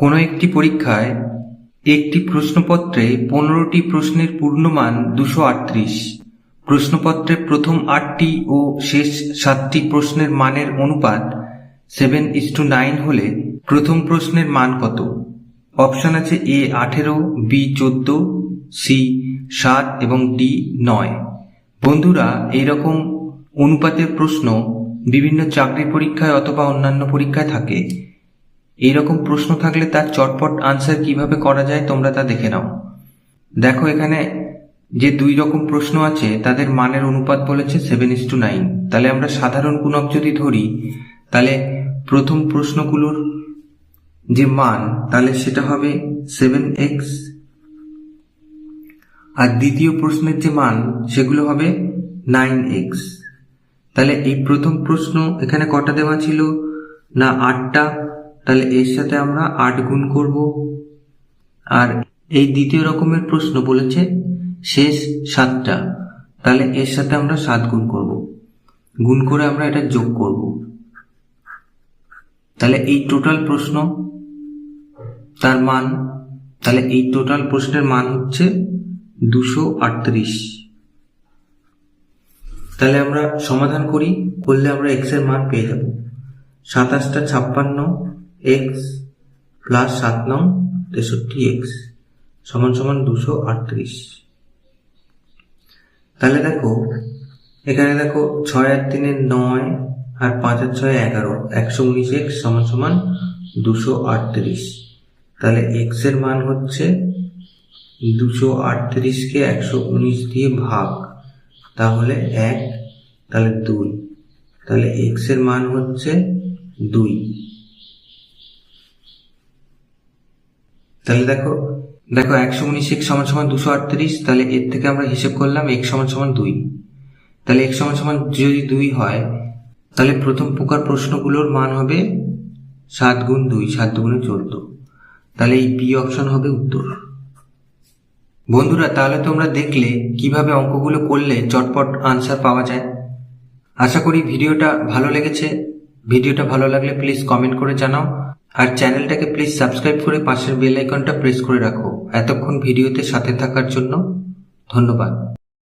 কোনো একটি পরীক্ষায় একটি প্রশ্নপত্রে পনেরোটি প্রশ্নের পূর্ণমান দুশো আটত্রিশ। প্রশ্নপত্রের প্রথম আটটি ও শেষ সাতটি প্রশ্নের মানের অনুপাত সেভেন ইস টু নাইন হলে প্রথম প্রশ্নের মান কত? অপশন আছে এ আঠেরো বি চোদ্দ সি সাত এবং ডি নয়। বন্ধুরা, এইরকম অনুপাতের প্রশ্ন বিভিন্ন চাকরি পরীক্ষায় অথবা অন্যান্য পরীক্ষায় থাকে। এইরকম প্রশ্ন থাকলে তার চটপট আনসার কীভাবে করা যায় তোমরা তা দেখে নাও। দেখো এখানে যে দুই রকম প্রশ্ন আছে, তাদের মানের অনুপাত বলেছে সেভেন ইস টু নাইন তাহলে আমরা সাধারণ গুণক যদি ধরি, তাহলে প্রথম প্রশ্নগুলোর যে মান, তাহলে সেটা হবে সেভেন এক্স আর দ্বিতীয় প্রশ্নের যে মান, সেগুলো হবে নাইন এক্স তাহলে এই প্রথম প্রশ্ন এখানে কটা দেওয়া ছিল? না, আটটা। তাহলে এর সাথে আমরা আট গুণ করব। আর এই দ্বিতীয় রকমের প্রশ্ন বলেছে, শেষ সাতটা। তাহলে এর সাথে আমরা সাত গুণ করব। গুণ করে আমরা এটা যোগ করব। তাহলে এই টোটাল প্রশ্ন তার মান, তাহলে এই টোটাল প্রশ্নের মান হচ্ছে দুশো আটত্রিশ। তাহলে আমরা সমাধান করি, করলে আমরা এক্সের মান পেয়ে যাব। সাতাশটা ছাপ্পান্ন এক্স প্লাস সাত নং তেষট্টি এক্স সমান সমান দুশো আটত্রিশ। তাহলে দেখো, এখানে দেখো ছয় আর তিনের নয় আর পাঁচ আর ছয় এগারো, একশো উনিশ এক্স সমান সমান দুশো আটত্রিশ। তাহলে এক্সের মান হচ্ছে দুশো আটত্রিশকে একশো উনিশ দিয়ে ভাগ, তাহলে এক, তাহলে দুই। তাহলে এক্সের মান হচ্ছে দুই। তাহলে দেখো দেখো একশো উনিশ এক্স সমান সমান দুশো আটত্রিশ, তাহলে এর থেকে আমরা হিসেব করলাম এক্স সমান সমান দুই। তাহলে এক্স সমান সমান যদি দুই হয়, তাহলে প্রথম প্রকার প্রশ্নগুলোর মান হবে সাত গুণ দুই, সাত দুগুণে চোদ্দ। তাহলে এই বি অপশন হবে উত্তর। বন্ধুরা, তাহলে তোমরা দেখলে কীভাবে অঙ্কগুলো করলে চটপট আনসার পাওয়া যায়। আশা করি ভিডিওটা ভালো লেগেছে। ভিডিওটা ভালো লাগলে প্লিজ কমেন্ট করে জানাও। আর চ্যানেলটাকে প্লিজ সাবস্ক্রাইব করে পাশের বেল আইকনটা প্রেস করে রাখো। এতক্ষণ ভিডিওতে সাথে থাকার জন্য ধন্যবাদ।